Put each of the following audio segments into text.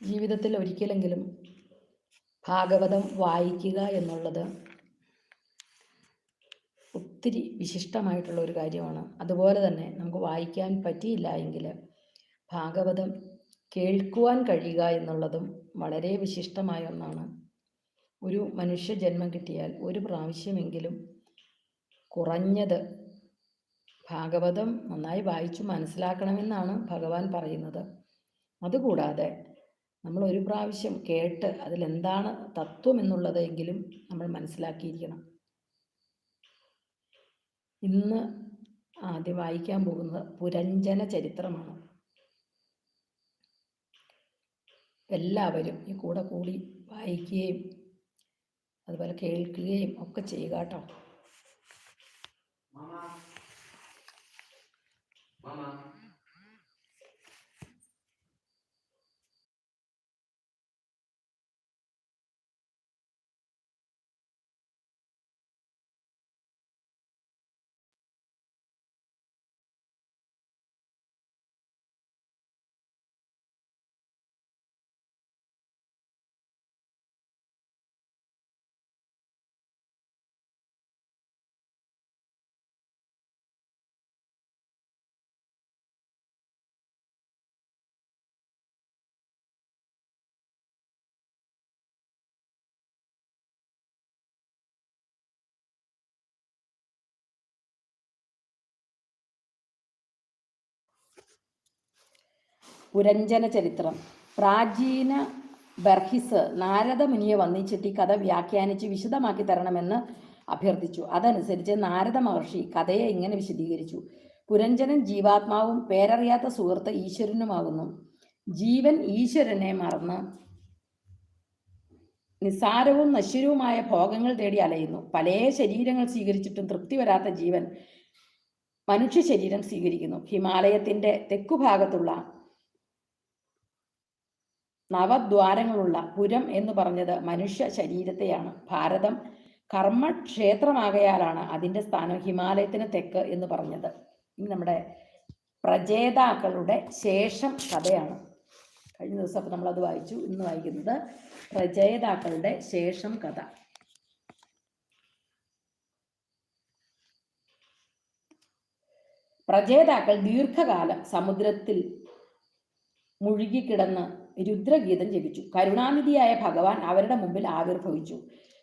ജീവിതത്തിൽ ഒരിക്കലെങ്കിലും ഭാഗവതം വായിക്കുക എന്നുള്ളത് ഒത്തിരി വിശിഷ്ടമായിട്ടുള്ള ഒരു കാര്യമാണ്. അതുപോലെ തന്നെ നമുക്ക് വായിക്കാൻ പറ്റിയില്ല എങ്കിൽ ഭാഗവതം കേൾക്കുവാൻ കഴിയുക എന്നുള്ളതും വളരെ വിശിഷ്ടമായ ഒന്നാണ്. ഒരു മനുഷ്യ ജന്മം കിട്ടിയാൽ ഒരു പ്രാവശ്യമെങ്കിലും കുറഞ്ഞത് ഭാഗവതം നന്നായി വായിച്ചു മനസ്സിലാക്കണമെന്നാണ് ഭഗവാൻ പറയുന്നത്. അതുകൂടാതെ നമ്മൾ ഒരു പ്രാവശ്യം കേട്ട് അതിലെന്താണ് തത്വം എന്നുള്ളതെങ്കിലും നമ്മൾ മനസ്സിലാക്കിയിരിക്കണം. ഇന്ന് ആദ്യം വായിക്കാൻ പോകുന്നത് പുരഞ്ജന ചരിത്രമാണ്. എല്ലാവരും ഈ കൂടെ കൂടി വായിക്കുകയും അതുപോലെ കേൾക്കുകയും ഒക്കെ ചെയ്യുക കേട്ടോ. പുരഞ്ജന ചരിത്രം. പ്രാചീന ബർഹിസ് നാരദ മുനിയെ വന്നിച്ചിട്ട് ഈ കഥ വ്യാഖ്യാനിച്ച് വിശദമാക്കി തരണമെന്ന് അഭ്യർത്ഥിച്ചു. അതനുസരിച്ച് നാരദ മഹർഷി കഥയെ ഇങ്ങനെ വിശദീകരിച്ചു. പുരഞ്ജനൻ ജീവാത്മാവും പേരറിയാത്ത സുഹൃത്ത് ഈശ്വരനുമാകുന്നു. ജീവൻ ഈശ്വരനെ മറന്ന് നിസ്സാരവും നശ്വരവുമായ ഭോഗങ്ങൾ തേടി അലയുന്നു. പല ശരീരങ്ങൾ സ്വീകരിച്ചിട്ടും തൃപ്തി വരാത്ത ജീവൻ മനുഷ്യ ശരീരം സ്വീകരിക്കുന്നു. ഹിമാലയത്തിന്റെ തെക്കുഭാഗത്തുള്ള നവദ്വാരങ്ങളുള്ള പുരം എന്ന് പറഞ്ഞത് മനുഷ്യ ശരീരത്തെയാണ്. ഭാരതം കർമ്മക്ഷേത്രമാകയാലാണ് അതിന്റെ സ്ഥാനം ഹിമാലയത്തിന് തെക്ക് എന്ന് പറഞ്ഞത്. ഇനി നമ്മുടെ പ്രജേതാക്കളുടെ ശേഷം കഥയാണ്. കഴിഞ്ഞ ദിവസം നമ്മൾ നമ്മളത് വായിച്ചു. ഇന്ന് വായിക്കുന്നത് പ്രജേതാക്കളുടെ ശേഷം കഥ. പ്രജേതാക്കൾ ദീർഘകാലം സമുദ്രത്തിൽ മുഴുകിക്കിടന്ന് രുദ്രഗീതം ജപിച്ചു. കരുണാനിധിയായ ഭഗവാൻ അവരുടെ മുമ്പിൽ ആവിർഭവിച്ചു.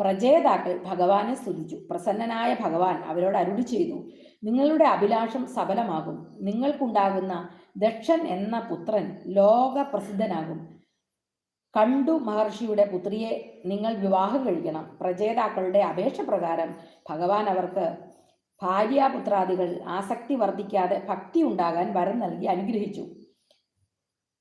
പ്രജേതാക്കൾ ഭഗവാനെ സ്തുതിച്ചു. പ്രസന്നനായ ഭഗവാൻ അവരോട് അരുളി ചെയ്തു നിങ്ങളുടെ അഭിലാഷം സഫലമാകും. നിങ്ങൾക്കുണ്ടാകുന്ന ദക്ഷൻ എന്ന പുത്രൻ ലോക പ്രസിദ്ധനാകും കണ്ടു മഹർഷിയുടെ പുത്രിയെ നിങ്ങൾ വിവാഹം കഴിക്കണം. പ്രജേതാക്കളുടെ അപേക്ഷ പ്രകാരം ഭഗവാൻ അവർക്ക് ഭാര്യാപുത്രാദികൾ ആസക്തി വർദ്ധിക്കാതെ ഭക്തി ഉണ്ടാകാൻ വരം നൽകി അനുഗ്രഹിച്ചു.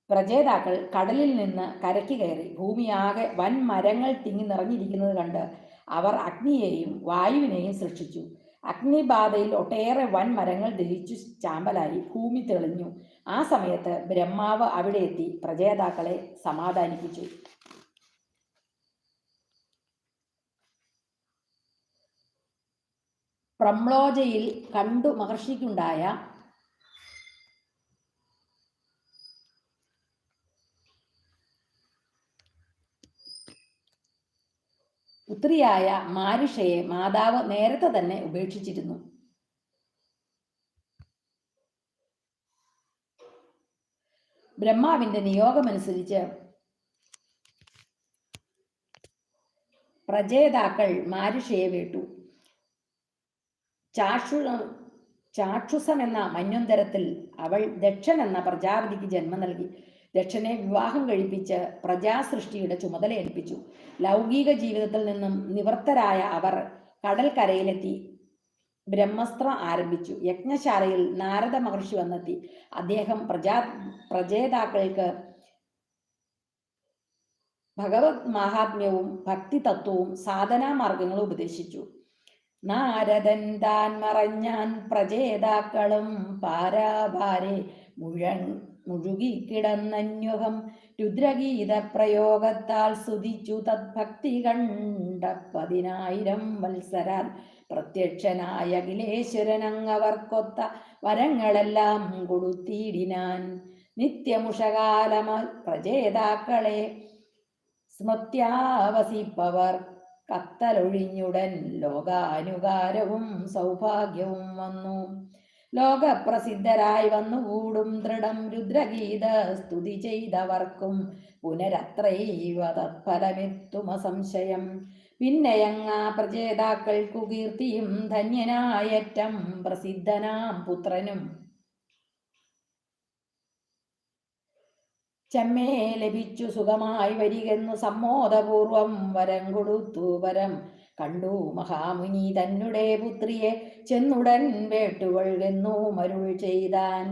പ്രജേതാക്കൾ കടലിൽ നിന്ന് കരയ്ക്ക് കയറി ഭൂമിയാകെ വൻ മരങ്ങൾ തിങ്ങി നിറഞ്ഞിരിക്കുന്നത് കണ്ട് അവർ അഗ്നിയെയും വായുവിനെയും സൃഷ്ടിച്ചു. അഗ്നിബാധയിൽ ഒട്ടേറെ വൻ മരങ്ങൾ ദഹിച്ചു ചാമ്പലായി ഭൂമി തെളിഞ്ഞു. ആ സമയത്ത് ബ്രഹ്മാവ് അവിടെ എത്തി പ്രജേതാക്കളെ സമാധാനിപ്പിച്ചു. പ്രംലോജയിൽ കണ്ടു മഹർഷിക്കുണ്ടായ പുത്രിയായ മാരിഷയെ മാതാവ് നേരത്തെ തന്നെ ഉപേക്ഷിച്ചിരുന്നു. ബ്രഹ്മാവിന്റെ നിയോഗമനുസരിച്ച് പ്രജേതാക്കൾ മാരിഷയെ വേട്ടു. ചാക്ഷു ചാക്ഷുസം എന്ന അവൾ ദക്ഷൻ എന്ന പ്രജാപതിക്ക് ജന്മം നൽകി. ദക്ഷനെ വിവാഹം കഴിപ്പിച്ച് പ്രജാസൃഷ്ടിയുടെ ചുമതല ഏൽപ്പിച്ചു. ലൗകിക ജീവിതത്തിൽ നിന്നും നിവൃത്തരായ അവർ കടൽക്കരയിലെത്തി ബ്രഹ്മസ്ത്ര ആരംഭിച്ചു. യജ്ഞശാലയിൽ നാരദ മഹർഷി വന്നെത്തി. അദ്ദേഹം പ്രജാ പ്രജേതാക്കൾക്ക് ഭഗവത് മഹാത്മ്യവും ഭക്തി തത്വവും സാധനാ മാർഗങ്ങളും ഉപദേശിച്ചു. നാരദൻ താൻ മറഞ്ഞാൻ പ്രജേതാക്കളും പാരാഭാരെ മുഴൻ മുഴുകിക്കിടന്നന്യുഹം രുദ്രഗീത പ്രയോഗത്താൽ സ്തുതിച്ചു തദ്ഭക്തി കണ്ട പതിനായിരം വത്സരാൽ പ്രത്യക്ഷനായ അഖിലേശ്വരൻ അങ്ങവർക്കൊത്ത വരങ്ങളെല്ലാം കൊടുത്തിടിനാൻ നിത്യമുഷകാലമ പ്രജേതാക്കളെ സ്മൃത്യാവസിപ്പവർ കത്തലൊഴിഞ്ഞുടൻ ലോകാനുകാരവും സൗഭാഗ്യവും വന്നു. ലോകപ്രസിദ്ധരായി വന്നുകൂടും ദൃഢം രുദ്രഗീത സ്തുതി ചെയ്തവർക്കും പുനരത്രൈവ തത്ഫലമെത്തുമ സംശയം പിന്നെയങ്ങാ പ്രചേതാക്കൾക്കു കീർത്തിയും ധന്യനായറ്റം പ്രസിദ്ധനാം പുത്രനും. ചെമ്മേ ലഭിച്ചു സുഖമായി വരികെന്നു സമ്മോദപൂർവം വരം കൊടുത്തു വരം കണ്ടു മഹാമുനി തന്നുടെ പുത്രിയെ ചെന്നുടൻ വേട്ടുകൊള്ളുന്നു മരുൾ ചെയ്താൻ.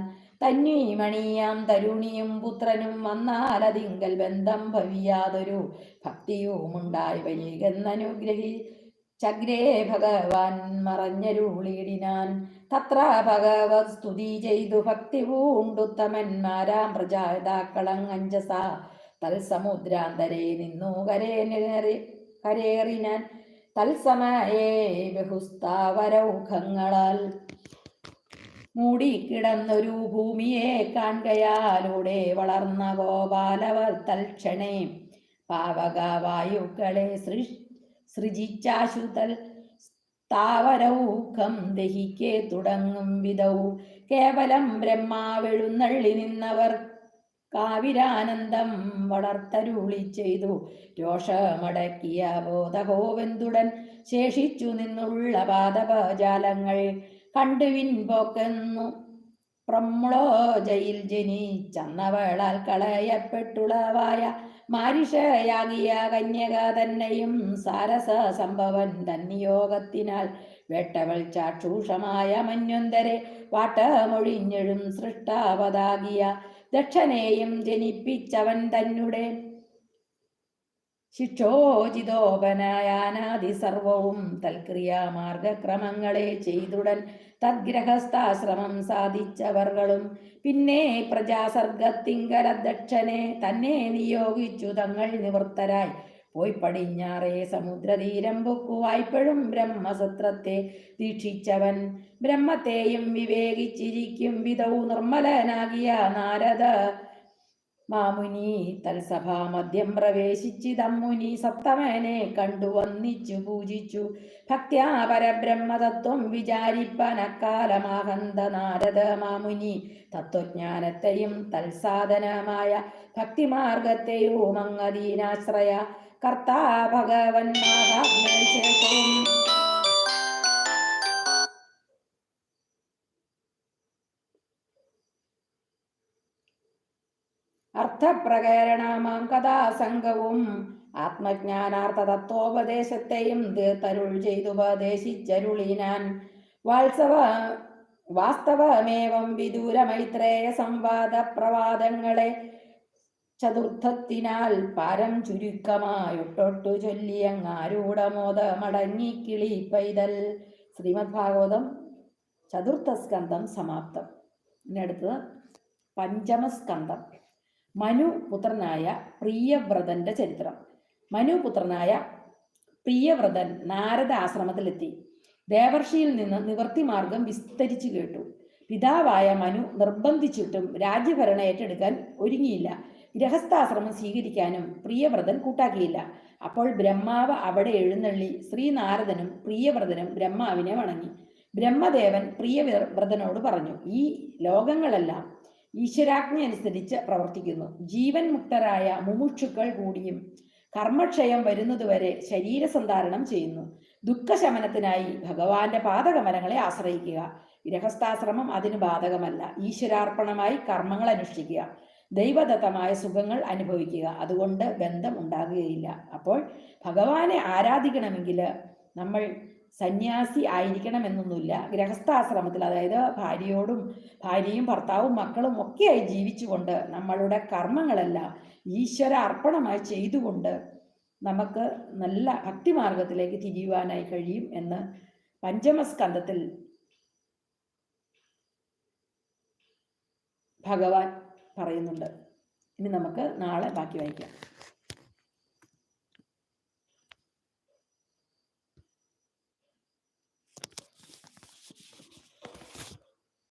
തന്നി മണിയാം തരുണിയും പുത്രനും വന്നാലതിങ്കൽ ബന്ധം ഭവിയാതൊരു ഭക്തിയുമുണ്ടായി വരികെന്നനുഗ്രഹി ചഗ്രേ ഭഗവാൻ മറഞ്ഞരുളിയിടിനാൻ. തത്ര ഭഗവത് സ്തുതി ചെയ്തു ഭക്തി പൂണ്ടുത്തമന്മാരാം പ്രജാതാക്കളങ്ങഞ്ചസ തൽസമുദ്രാന്തരേ നിന്നു കരേ കരേറിനാൻ. തത്സമയേ ബഹുസ്ഥാവരൗഖങ്ങളാൽ മൂടിക്കിടന്നൊരു ഭൂമിയെ കാൺകയാലൂടെ വളർന്ന ഗോപാലവർ തൽക്ഷണേ പാവക വായുക്കളെ സൃ സൃജിച്ചാശുതൽ സ്ഥാവരൗഖം ദഹിക്കെ തുടങ്ങും വിധൗ. കേവലം ബ്രഹ്മാവെഴുന്നള്ളി നിന്നവർ കാവിരാനന്ദം വളർത്തരുളി ചെയ്തു. രോഷമടക്കിയ ബോധഹോവെന്തുടൻ ശേഷിച്ചു നിന്നുള്ള പാദപജാലങ്ങൾ കണ്ടുവിൻപോക്കെന്നു ജനി ജനിച്ചന്നവളാൽ കളയപ്പെട്ടുളവായ മാരിഷയാകിയ കന്യക തന്നെയും സാരസ സംഭവൻ തന്നിയോഗത്തിനാൽ വെട്ടവൾ ചാക്ഷൂഷമായ മന്വന്തരെ വാട്ടമൊഴിഞ്ഞഴും സൃഷ്ടാവതാകിയ ദക്ഷനെയും ജനിപ്പിച്ചവൻ തന്നെ ശിക്ഷോചിതോപനയാനാദി സർവവും തൽക്രിയാ മാർഗക്രമങ്ങളെ ചെയ്തുടൻ തദ്ഗ്രഹസ്ഥാശ്രമം സാധിച്ചവർകളും. പിന്നെ പ്രജാസർഗത്തിങ്കര ദക്ഷനെ തന്നെ നിയോഗിച്ചു തങ്ങൾ നിവൃത്തരായി. പോയി പടിഞ്ഞാറേ സമുദ്രതീരം പൊക്കുവായ്പഴും ബ്രഹ്മസത്രത്തെ ദീക്ഷിച്ചവൻ. ബ്രഹ്മത്തെയും വിവേകിച്ചിരിക്കും വിധവും നിർമ്മലനാകിയ നാരദ. മാമുനി തൽസഭാ മദ്യം പ്രവേശിച്ചിതമ്മുനി സപ്തമനെ കണ്ടു വന്നിച്ചു പൂജിച്ചു. ഭക്ത്യാ പരബ്രഹ്മതത്വം വിചാരിപ്പൻ നാരദ മാമുനി. തത്വജ്ഞാനത്തെയും തൽസാധനമായ ഭക്തിമാർഗത്തെയും അങ്ങദീനാശ്രയ കർത്താ ഭഗവൻ അർത്ഥപ്രകരണമാം കഥാസംഗവും ആത്മജ്ഞാനാർത്ഥ തത്വോപദേശത്തെയും തീർത്തരുൾ ചെയ്തുപദേശിച്ചരുളിനാൻ വാത്സവ വാസ്തവമേവം വിദൂര മൈത്രേയ സംവാദ പ്രവാദങ്ങളെ ചതുർത്ഥത്തിനാൽ പാരം ചുരുക്കമായൊട്ടൊട്ടു ചൊല്ലിയങ്ങാരൂഢമോദമടങ്ങി കിളി പൈതൽ. ശ്രീമദ് ഭാഗവതം ചതുർത്ഥ സ്കന്ധം സമാപ്തം. ഇനി പഞ്ചമസ്കന്ധം. മനു പുത്രനായ പ്രിയവ്രതന്റെ ചരിത്രം. മനു പുത്രനായ പ്രിയവ്രതൻ നാരദ ആശ്രമത്തിലെത്തി ദേവർഷിയിൽ നിന്ന് നിവർത്തി മാർഗം വിസ്തരിച്ചു കേട്ടു. പിതാവായ മനു നിർബന്ധിച്ചിട്ടും രാജ്യഭരണ ഏറ്റെടുക്കാൻ ഒരുങ്ങിയില്ല. ഗൃഹസ്ഥാശ്രമം സ്വീകരിക്കാനും പ്രിയവ്രതൻ കൂട്ടാക്കിയില്ല. അപ്പോൾ ബ്രഹ്മാവ് അവിടെ എഴുന്നള്ളി ശ്രീനാരദനും പ്രിയവ്രതനും ബ്രഹ്മാവിനെ വണങ്ങി. ബ്രഹ്മദേവൻ പ്രിയവ്രതനോട് പറഞ്ഞു ഈ ലോകങ്ങളെല്ലാം ഈശ്വരാജ്ഞ അനുസരിച്ച് പ്രവർത്തിക്കുന്നു. ജീവൻ മുക്തരായ മുമുക്ഷുക്കൾ കൂടിയും കർമ്മക്ഷയം വരുന്നതുവരെ ശരീരസന്ധാരണം ചെയ്യുന്നു. ദുഃഖശമനത്തിനായി ഭഗവാന്റെ പാതകമരങ്ങളെ ആശ്രയിക്കുക. ഗൃഹസ്ഥാശ്രമം അതിന് ബാധകമല്ല. ഈശ്വരാർപ്പണമായി കർമ്മങ്ങൾ അനുഷ്ഠിക്കുക ദൈവദത്തമായ സുഖങ്ങൾ അനുഭവിക്കുക. അതുകൊണ്ട് ബന്ധം ഉണ്ടാകുകയില്ല. അപ്പോൾ ഭഗവാനെ ആരാധിക്കണമെങ്കിൽ നമ്മൾ സന്യാസി ആയിരിക്കണമെന്നൊന്നുമില്ല. ഗൃഹസ്ഥാശ്രമത്തിൽ അതായത് ഭാര്യയോടും ഭാര്യയും ഭർത്താവും മക്കളും ഒക്കെയായി ജീവിച്ചുകൊണ്ട് നമ്മളുടെ കർമ്മങ്ങളെല്ലാം ഈശ്വര അർപ്പണമായി ചെയ്തുകൊണ്ട് നമുക്ക് നല്ല ഭക്തിമാർഗത്തിലേക്ക് തിരിയുവാനായി കഴിയും എന്ന് പഞ്ചമസ്കന്ധത്തിൽ ഭഗവാൻ പറയുന്നുണ്ട്. ഇനി നമുക്ക് നാളെ ബാക്കി വായിക്കാം.